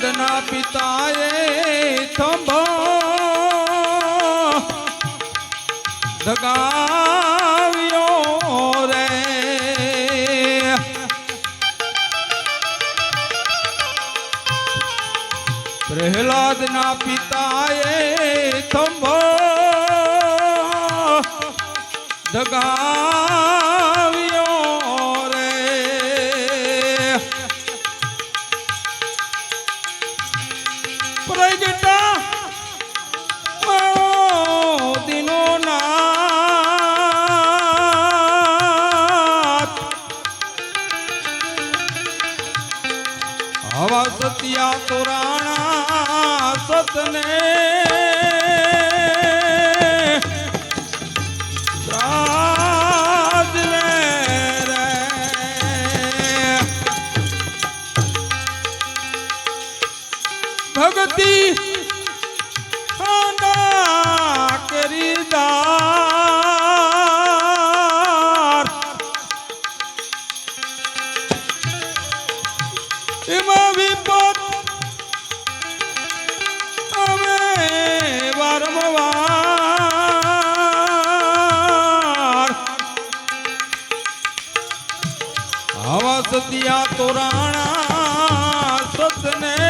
પ્રહલાદના પિતાએ થંભો ધગાવ્યો રે. પ્રહલાદના પિતાએ થંભો દગાવ્યો સતિયા તોરાણા સતને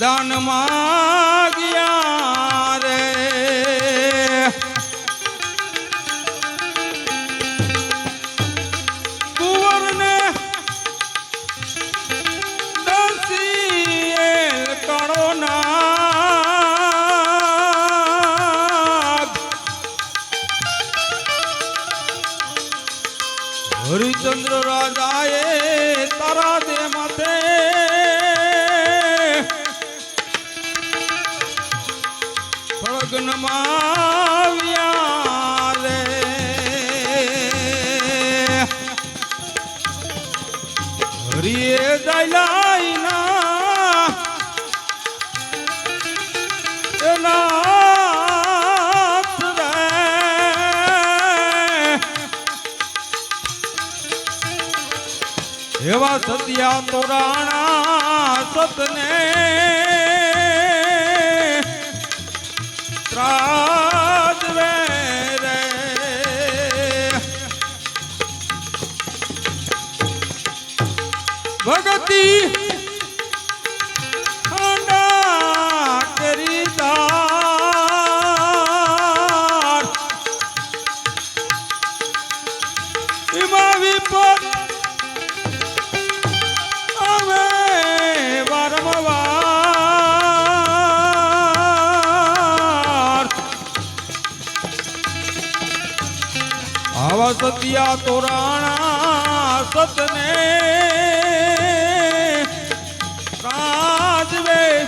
દાન માગ્યા આવ્યા રે હરિએ દલાઈના એનાથ રે એવા સત્યા તોરાણા સતને ત્રાજવે રે. ભગતિ આવા સત્યા તોરાણા સતને રાજવે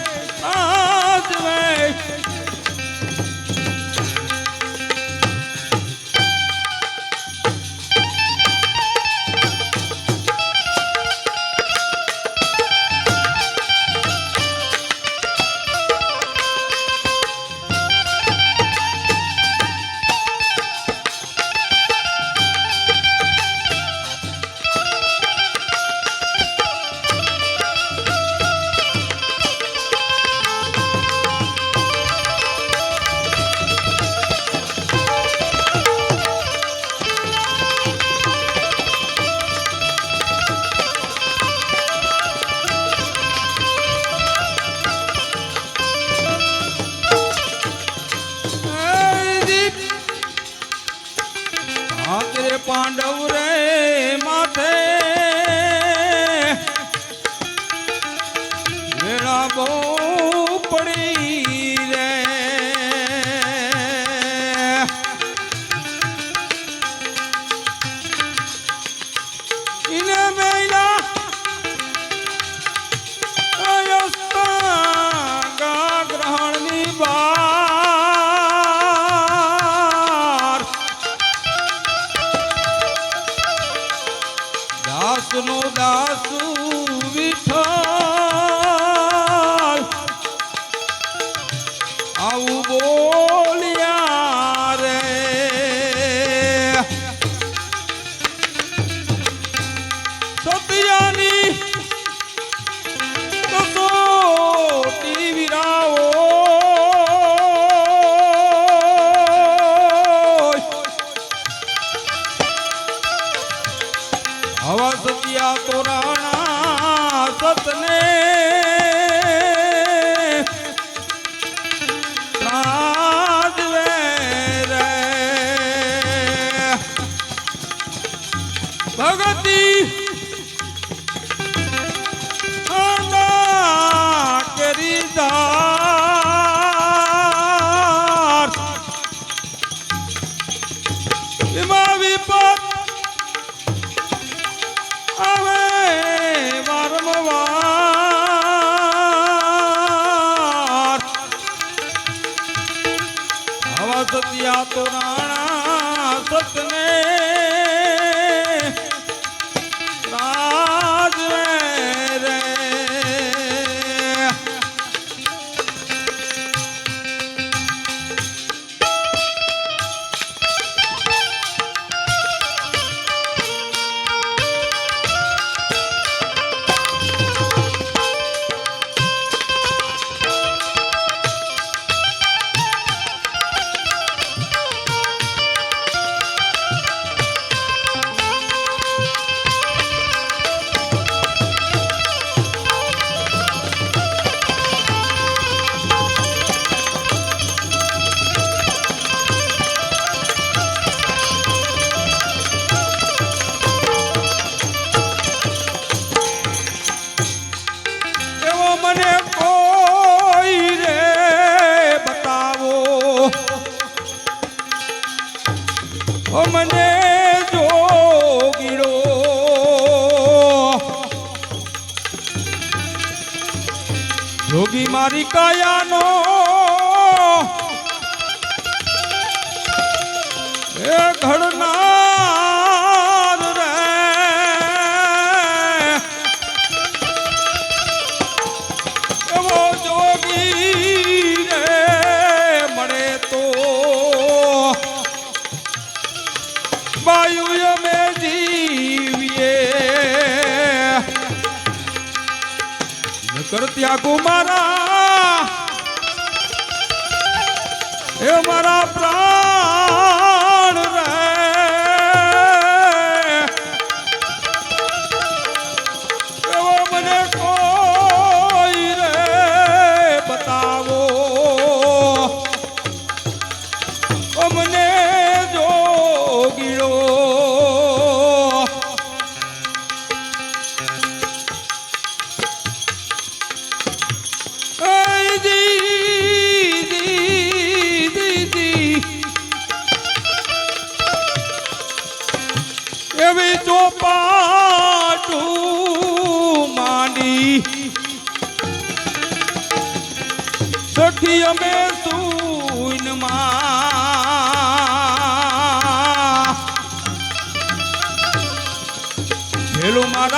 પાંડવ રે દાસનો દાસુ વિઠો તોરાણા સતને તો રાણા સતને મારી કાયાનો. એ ઘડનાર રે. એવો જોગી રે મળે તો. વાયુ Come on up.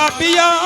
পাপিয়া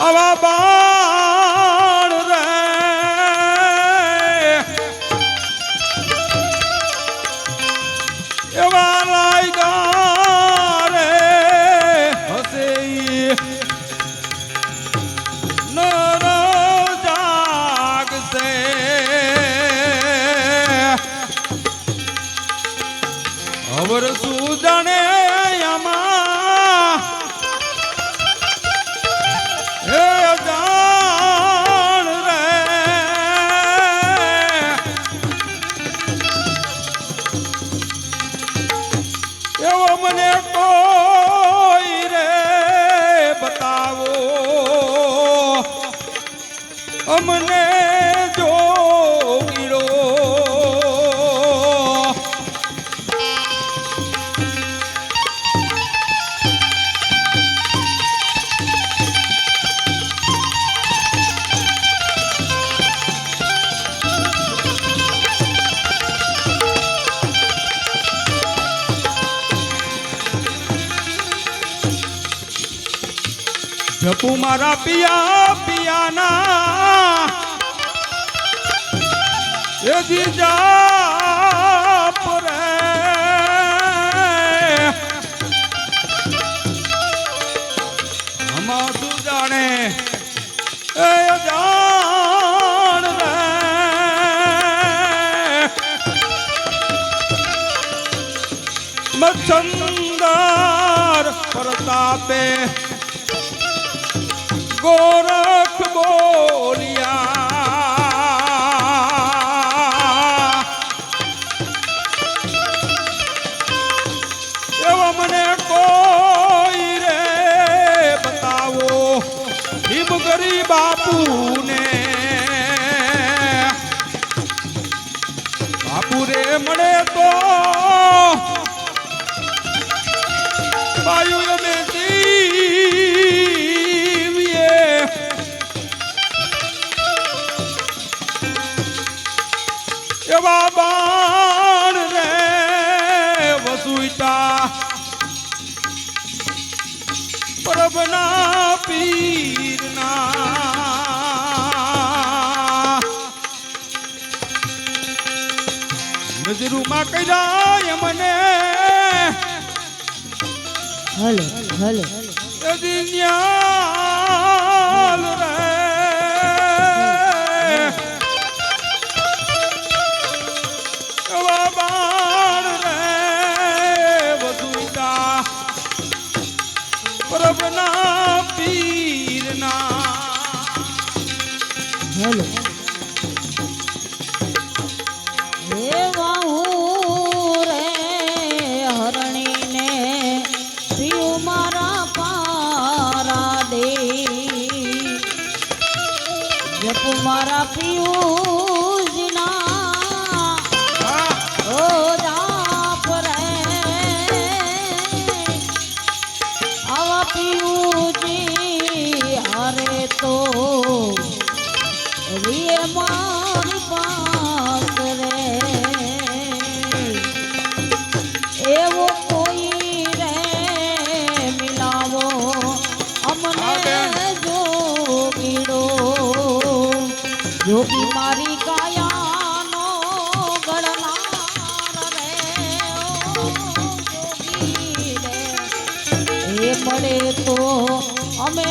আমার જપુ મારા પિયા, પિયાના. એ જીજા પરે આમાં તું જાણે, એ જાણ રે. મચ્છંદર પ્રતાપે ગોરખ બોલિયા. એવા મને કોઈ રે બતાવો હિમગરી બાપુને. બાપુ રે મળે તો બાયુ અમે નજરુમાં કર્યા મને. Hello hello. દિન્યાલ જપ મારા જોગી મારી કાયાનો ગણનાર રે જોગી રે. એ મળે અમે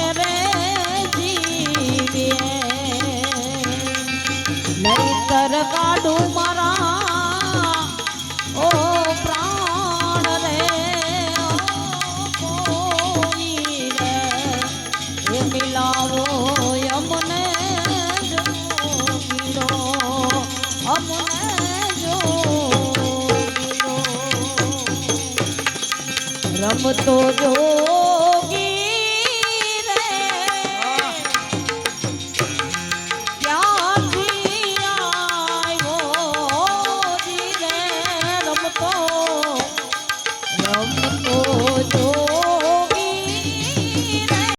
photo yo